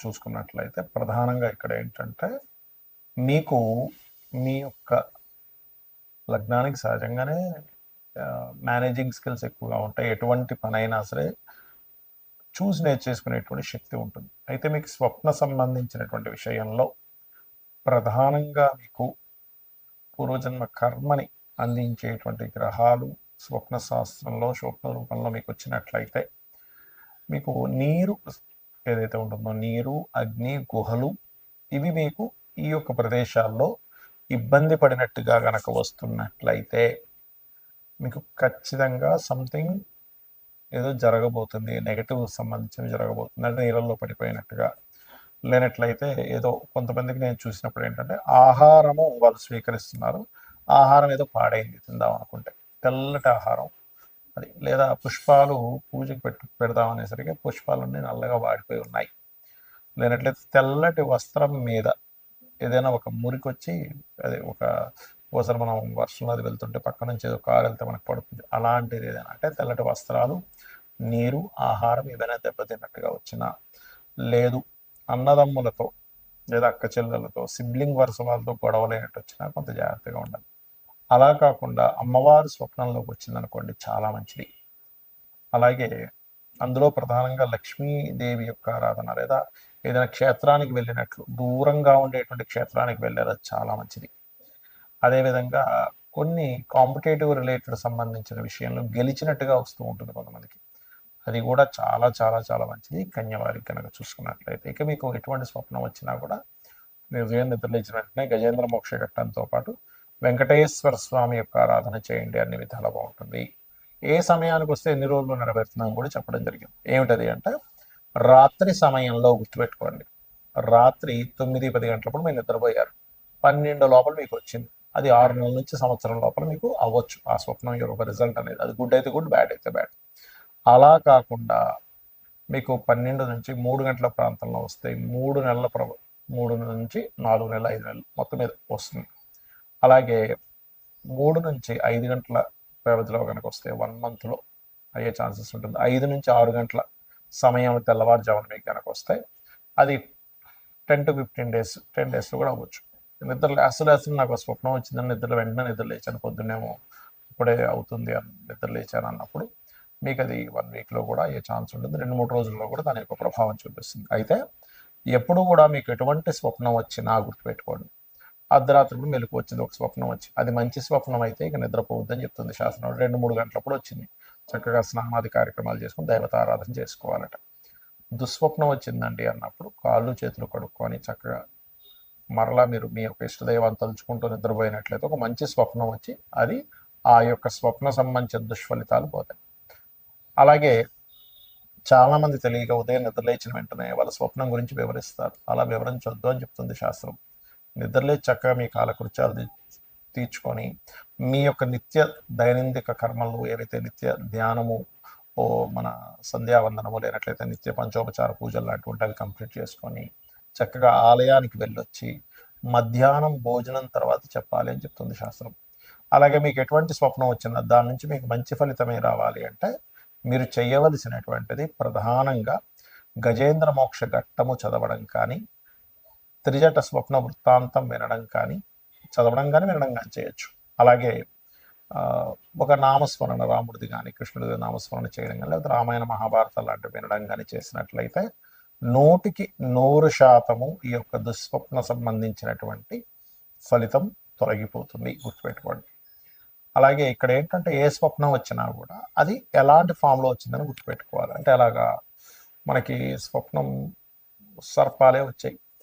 చూసుకున్నట్లయితే ప్రధానంగా ఇక్కడ ఏంటంటే మీకు మీ యొక్క లగ్నానికి సహజంగానే మేనేజింగ్ స్కిల్స్ ఎక్కువగా ఉంటాయి. ఎటువంటి పని అయినా సరే చూసి నేర్చేసుకునేటువంటి శక్తి ఉంటుంది. అయితే మీకు స్వప్న సంబంధించినటువంటి విషయంలో ప్రధానంగా మీకు పూర్వజన్మ కర్మని అందించేటువంటి గ్రహాలు స్వప్న శాస్త్రంలో స్వప్న రూపంలో మీకు వచ్చినట్లయితే మీకు నీరు ఏదైతే ఉంటుందో నీరు అగ్ని గుహలు ఇవి మీకు ఈ యొక్క ప్రదేశాల్లో ఇబ్బంది పడినట్టుగా గనక వస్తున్నట్లయితే మీకు ఖచ్చితంగా సంథింగ్ ఏదో జరగబోతుంది నెగటివ్ సంబంధించినవి జరగబోతుంది అంటే నీళ్ళల్లో పడిపోయినట్టుగా. లేనట్లయితే ఏదో కొంతమందికి నేను చూసినప్పుడు ఏంటంటే ఆహారము వాళ్ళు స్వీకరిస్తున్నారు ఆహారం ఏదో పాడైంది తిందాం అనుకుంటే. తెల్లటి ఆహారం. అది లేదా పుష్పాలు పూజకి పెట్టు పెడదాం అనేసరికి పుష్పాలన్నీ నల్లగా వాడిపోయి ఉన్నాయి. లేనట్లయితే తెల్లటి వస్త్రం మీద ఏదైనా ఒక మురికొచ్చి అదే ఒక ఒకసారి మనం వర్షంలో అది వెళ్తుంటే పక్క నుంచి ఏదో కారు వెళ్తే మనకు పడుతుంది. అలాంటిది ఏదైనా అంటే తెల్లటి వస్త్రాలు నీరు ఆహారం ఏదైనా దెబ్బతిన్నట్టుగా వచ్చినా లేదు. అన్నదమ్ములతో లేదా అక్క చెల్లెలతో సిబ్లింగ్ వరుస వాళ్ళతో గొడవలైనట్టు వచ్చినా కొంత జాగ్రత్తగా ఉండాలి. అలా కాకుండా అమ్మవారు స్వప్నంలోకి వచ్చిందనుకోండి చాలా మంచిది. అలాగే అందులో ప్రధానంగా లక్ష్మీదేవి యొక్క ఆరాధన లేదా ఏదైనా క్షేత్రానికి వెళ్ళినట్లు దూరంగా ఉండేటువంటి క్షేత్రానికి వెళ్ళేది అది చాలా మంచిది. అదేవిధంగా కొన్ని కాంపిటేటివ్ రిలేటెడ్ సంబంధించిన విషయంలో గెలిచినట్టుగా వస్తూ ఉంటుంది కొంతమందికి. అది కూడా చాలా చాలా చాలా మంచిది. కన్యవారికి కనుక చూసుకున్నట్లయితే ఇక మీకు ఎటువంటి స్వప్నం వచ్చినా కూడా మీరు ఉదయం నిద్రలేచిన వెంటనే గజేంద్ర మోక్ష ఘట్టంతో పాటు వెంకటేశ్వర స్వామి యొక్క ఆరాధన చేయండి అన్ని విధాలు బాగుంటుంది. ఏ సమయానికి వస్తే ఎన్ని రోజులు నెరవేరుతున్నాం కూడా చెప్పడం జరిగింది. ఏమిటది అంటే రాత్రి సమయంలో గుర్తుపెట్టుకోండి. రాత్రి తొమ్మిది పది గంటలప్పుడు మీరు నిద్రపోయారు. పన్నెండు లోపల మీకు వచ్చింది. అది ఆరు నెలల నుంచి సంవత్సరం లోపల మీకు అవ్వచ్చు. ఆ స్వప్నం యొక్క రిజల్ట్ అనేది. అది గుడ్ అయితే గుడ్ బ్యాడ్ అయితే బ్యాడ్ అలా కాకుండా మీకు పన్నెండు నుంచి మూడు గంటల ప్రాంతంలో వస్తే మూడు నెలల ప్ర మూడు నుంచి నాలుగు నెలలు ఐదు నెలలు మొత్తం మీద వస్తుంది. అలాగే మూడు నుంచి ఐదు గంటల వ్యవధిలో కనుక వస్తే వన్ మంత్లో అయ్యే ఛాన్సెస్ ఉంటుంది. ఐదు నుంచి ఆరు గంటల సమయం తెల్లవారుజామున మీకు కనుక వస్తే అది ten to fifteen days ten డేస్లో కూడా అవ్వచ్చు. నిద్ర అసలు అసలు నాకు స్వప్నం వచ్చిందని నిద్ర వెంటనే నిద్ర లేచాను. పొద్దున్నేమో ఇప్పుడే అవుతుంది అని నిద్ర లేచాను అన్నప్పుడు మీకు అది వన్ వీక్లో కూడా అయ్యే ఛాన్స్ ఉంటుంది. రెండు మూడు రోజుల్లో కూడా దాని యొక్క ప్రభావం చూపిస్తుంది. అయితే ఎప్పుడు కూడా మీకు ఎటువంటి స్వప్నం వచ్చినా గుర్తుపెట్టుకోండి. అర్ధరాత్రి మెలకు వచ్చింది ఒక స్వప్నం వచ్చి. అది మంచి స్వప్నం అయితే ఇక నిద్రపోవద్దని చెప్తుంది శాస్త్రం రెండు మూడు గంటలప్పుడు వచ్చింది. చక్కగా స్నానాది కార్యక్రమాలు చేసుకుని దైవతారాధన చేసుకోవాలట. దుస్వప్నం వచ్చిందండి అన్నప్పుడు కాళ్ళు చేతులు కడుక్కొని చక్కగా మరలా మీరు మీ యొక్క ఇష్టదైవాన్ని తలుచుకుంటూ నిద్రపోయినట్లయితే ఒక మంచి స్వప్నం వచ్చి అది ఆ యొక్క స్వప్న సంబంధించిన దుష్ఫలితాలు పోతాయి. అలాగే చాలామంది తెలియక ఉదయం నిద్రలేచిన వెంటనే వాళ్ళ స్వప్నం గురించి వివరిస్తారు. అలా వివరించొద్దు అని చెప్తుంది శాస్త్రం. నిద్రలే చక్కగా మీ కాలకృత్యాలు తీర్చుకొని మీ యొక్క నిత్య దైనందిక కర్మలు ఏవైతే నిత్య ధ్యానము ఓ మన సంధ్యావందనము లేనట్లయితే నిత్య పంచోపచార పూజలు లాంటివి అవి కంప్లీట్ చేసుకొని చక్కగా ఆలయానికి వెళ్ళొచ్చి మధ్యాహ్నం భోజనం తర్వాత చెప్పాలి అని చెప్తుంది శాస్త్రం. అలాగే మీకు ఎటువంటి స్వప్నం వచ్చినా దాని నుంచి మీకు మంచి ఫలితమే రావాలి అంటే మీరు చేయవలసినటువంటిది ప్రధానంగా గజేంద్ర మోక్ష ఘట్టము చదవడం కానీ త్రిజట స్వప్న వృత్తాంతం వినడం కానీ చదవడం కానీ వినడం కానీ చేయొచ్చు. అలాగే ఒక నామస్మరణ రాముడిది కానీ కృష్ణుడిది నామస్మరణ చేయడం కానీ లేకపోతే రామాయణ మహాభారత లాంటివి వినడం కానీ చేసినట్లయితే నూటికి నూరు శాతము ఈ యొక్క దుస్వప్న సంబంధించినటువంటి ఫలితం తొలగిపోతుంది గుర్తుపెట్టుకోండి. అలాగే ఇక్కడ ఏంటంటే ఏ స్వప్నం వచ్చినా కూడా అది ఎలాంటి ఫామ్లో వచ్చిందని గుర్తుపెట్టుకోవాలి. అంటే అలాగా మనకి స్వప్నం సర్పాలే వచ్చాయి.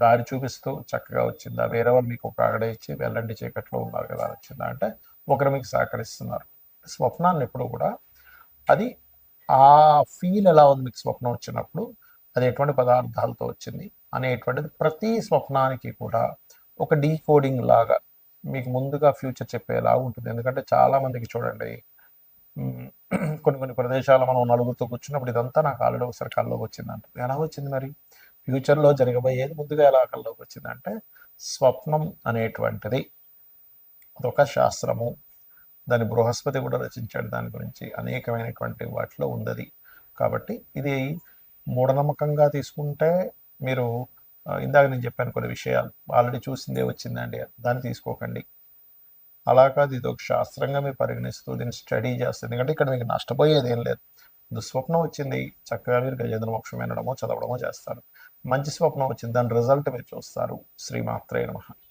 దారి చూపిస్తూ చక్కగా వచ్చిందా? వేరే వాళ్ళు మీకు ఒక ఆగడ ఇచ్చి వెళ్ళండి చీకట్లో ఉన్నారు కదా వచ్చిందా అంటే ఒకరు మీకు సహకరిస్తున్నారు. స్వప్నాన్ని ఎప్పుడు కూడా అది ఆ ఫీల్ ఎలా ఉంది మీకు స్వప్నం వచ్చినప్పుడు? అది ఎటువంటి పదార్థాలతో వచ్చింది? అనేటువంటిది ప్రతి స్వప్నానికి కూడా ఒక డీకోడింగ్ లాగా మీకు ముందుగా ఫ్యూచర్ చెప్పేలా ఉంటుంది. ఎందుకంటే చాలా మందికి చూడండి కొన్ని కొన్ని ప్రదేశాలు మనం నలుగురితో కూర్చున్నప్పుడు ఇదంతా నాకు ఆల్రెడీ ఒకసారి కల్లోకి వచ్చిందంట. ఎలా వచ్చింది మరి? ఫ్యూచర్లో జరగబోయేది ముందుగా ఎలా కల్లోకి వచ్చిందంటే స్వప్నం అనేటువంటిది. అదొక శాస్త్రము. దాని బృహస్పతి కూడా రచించాడు. దాని గురించి అనేకమైనటువంటి వాటిలో ఉందది కాబట్టి ఇది మూఢనమ్మకంగా తీసుకుంటే మీరు ఇందాక నేను చెప్పాను కొన్ని విషయాలు. ఆల్రెడీ చూసిందే వచ్చిందండి. దాన్ని తీసుకోకండి. అలా కాదు. ఇది ఒక శాస్త్రంగా మీరు పరిగణిస్తూ దీన్ని స్టడీ చేస్తుంది ఎందుకంటే ఇక్కడ మీకు నష్టపోయేది ఏం లేదు. దుస్వప్నం వచ్చింది. చక్కగా మీరు గజేంద్ర మోక్షం వినడమో చదవడమో చేస్తారు. మంచి స్వప్నం వచ్చింది. దాని రిజల్ట్ మీరు చూస్తారు. శ్రీమాత్రే నమ.